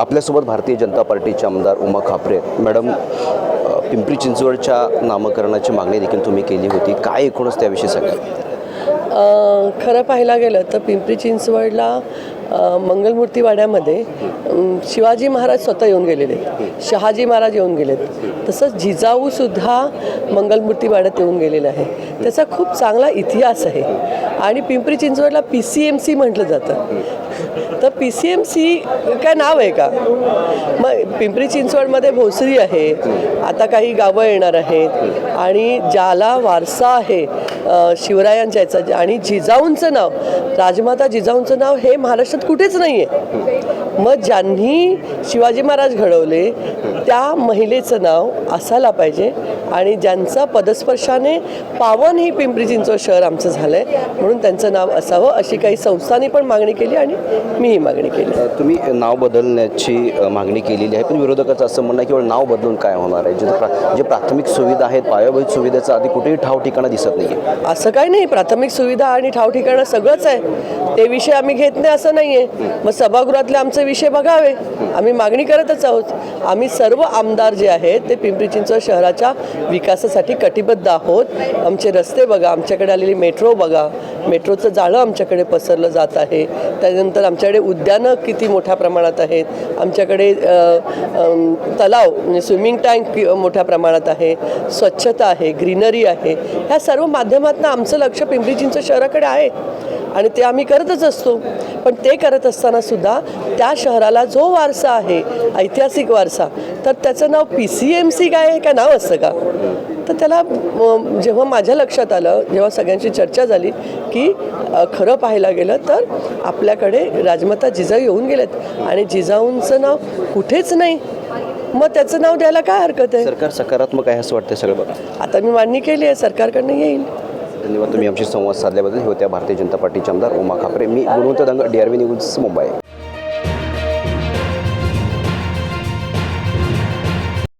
आपल्यासोबत भारतीय जनता पार्टीचे आमदार उमा खापरे. मॅडम पिंपरी चिंचवडच्या नामकरणाची मागणी देखील तुम्ही केली होती. काय एकूणच त्याविषयी सांगा खरं पाहायला गेलं तर पिंपरी चिंचवडला मंगलमूर्तीवाड्यामध्ये मंगलमूर्ती वाड्यामध्ये शिवाजी महाराज स्वतः येऊन गेलेले. आहेत शहाजी महाराज येऊन गेलेत. तसंच जिजाऊसुद्धा मंगलमूर्ती वाड्यात येऊन गेलेलं आहे. त्याचा खूप चांगला इतिहास आहे. आणि पिंपरी चिंचवडला पी सी एम सी म्हटलं जातं. तर पी सी एम सी काय नाव आहे का? मग पिंपरी चिंचवडमध्ये भोसरी आहे. आता काही गावं येणार आहेत. आणि ज्याला वारसा आहे शिवरायांच्या याचं आणि जिजाऊंचं नाव राजमाता जिजाऊंचं नाव हे महाराष्ट्रात कुठेच नाही आहे मग ज्यांनी शिवाजी महाराज घडवले त्या महिलेचं नाव असायला पाहिजे. आणि ज्यांचा पदस्पर्शाने पावन ही पिंपरी चिंचवड शहर आमचं झालं आहे म्हणून त्यांचं नाव असावं अशी काही संस्थांनी पण मागणी केली आणि मीही मागणी केली. तुम्ही नाव बदलण्याची मागणी केलेली आहे पण विरोधकाचं असं म्हणणं आहे केवळ नाव बदलून काय होणार आहे? जे जे प्राथमिक सुविधा आहेत पायाभूत सुविधेचा आधी कुठेही ठाव ठिकाणं दिसत नाही आहे असं काही नाही प्राथमिक सुविधा आणि ठाव ठिकाणं सगळंच आहे. ते विषय आम्ही घेत नाही असं नाही आहे मग सभागृहातले आमचे विषय बघावे. आम्ही मागणी करतच आहोत. आम्ही सर्व आमदार जे आहेत ते पिंपरी चिंचवड शहराच्या विकासासाठी कटिबद्ध आहोत. आमचे रस्ते बघा आमच्याकडे आलेली मेट्रो बघा. मेट्रोचं जाळं आमच्याकडे पसरलं जात आहे. त्यानंतर आमच्याकडे उद्यानं किती मोठ्या प्रमाणात आहेत? आमच्याकडे तलाव म्हणजे स्विमिंग टँक मोठ्या प्रमाणात आहे. स्वच्छता आहे ग्रीनरी आहे. ह्या सर्व माध्यमातून आमचं लक्ष पिंपरी चिंचवड शहराकडे आहे. आणि ते आम्ही करतच असतो. पण ते करत असताना सुद्धा त्या शहराला जो वारसा आहे ऐतिहासिक वारसा तर त्याचं नाव पी सी एम सी काय आहे का नाव असतं का? तर त्याला जेव्हा माझ्या लक्षात आलं जेव्हा सगळ्यांची चर्चा झाली की खरं पाहायला गेलं तर आपल्याकडे राजमाता जिजाऊ येऊन गेलेत आणि जिजाऊंचं नाव कुठेच नाही. मग त्याचं नाव द्यायला काय हरकत आहे? सरकार सकारात्मक आहे असं वाटतं सगळं बघा. आता मी मांडणी केली आहे सरकारकडनं येईल. धन्यवाद तुम्ही आमची संवाद साधल्याबद्दल. होत्या भारतीय जनता पार्टीचे आमदार उमा खापरे. मी Gunwant Dang D R V news Mumbai.